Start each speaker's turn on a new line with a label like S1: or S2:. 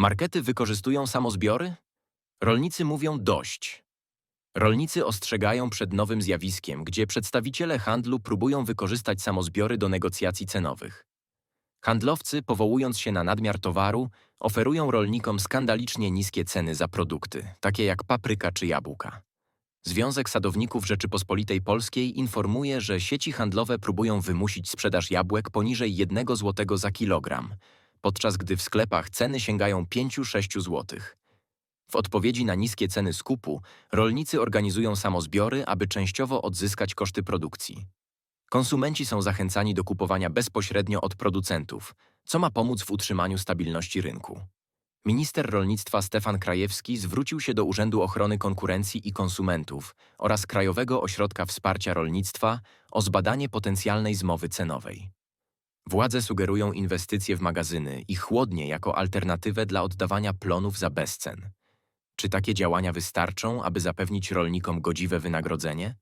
S1: Markety wykorzystują samozbiory? Rolnicy mówią dość. Rolnicy ostrzegają przed nowym zjawiskiem, gdzie przedstawiciele handlu próbują wykorzystać samozbiory do negocjacji cenowych. Handlowcy, powołując się na nadmiar towaru, oferują rolnikom skandalicznie niskie ceny za produkty, takie jak papryka czy jabłka. Związek Sadowników Rzeczypospolitej Polskiej informuje, że sieci handlowe próbują wymusić sprzedaż jabłek poniżej 1 zł za kilogram, podczas gdy w sklepach ceny sięgają 5-6 zł. W odpowiedzi na niskie ceny skupu, rolnicy organizują samozbiory, aby częściowo odzyskać koszty produkcji. Konsumenci są zachęcani do kupowania bezpośrednio od producentów, co ma pomóc w utrzymaniu stabilności rynku. Minister rolnictwa Stefan Krajewski zwrócił się do Urzędu Ochrony Konkurencji i Konsumentów oraz Krajowego Ośrodka Wsparcia Rolnictwa o zbadanie potencjalnej zmowy cenowej. Władze sugerują inwestycje w magazyny i chłodnie jako alternatywę dla oddawania plonów za bezcen. Czy takie działania wystarczą, aby zapewnić rolnikom godziwe wynagrodzenie?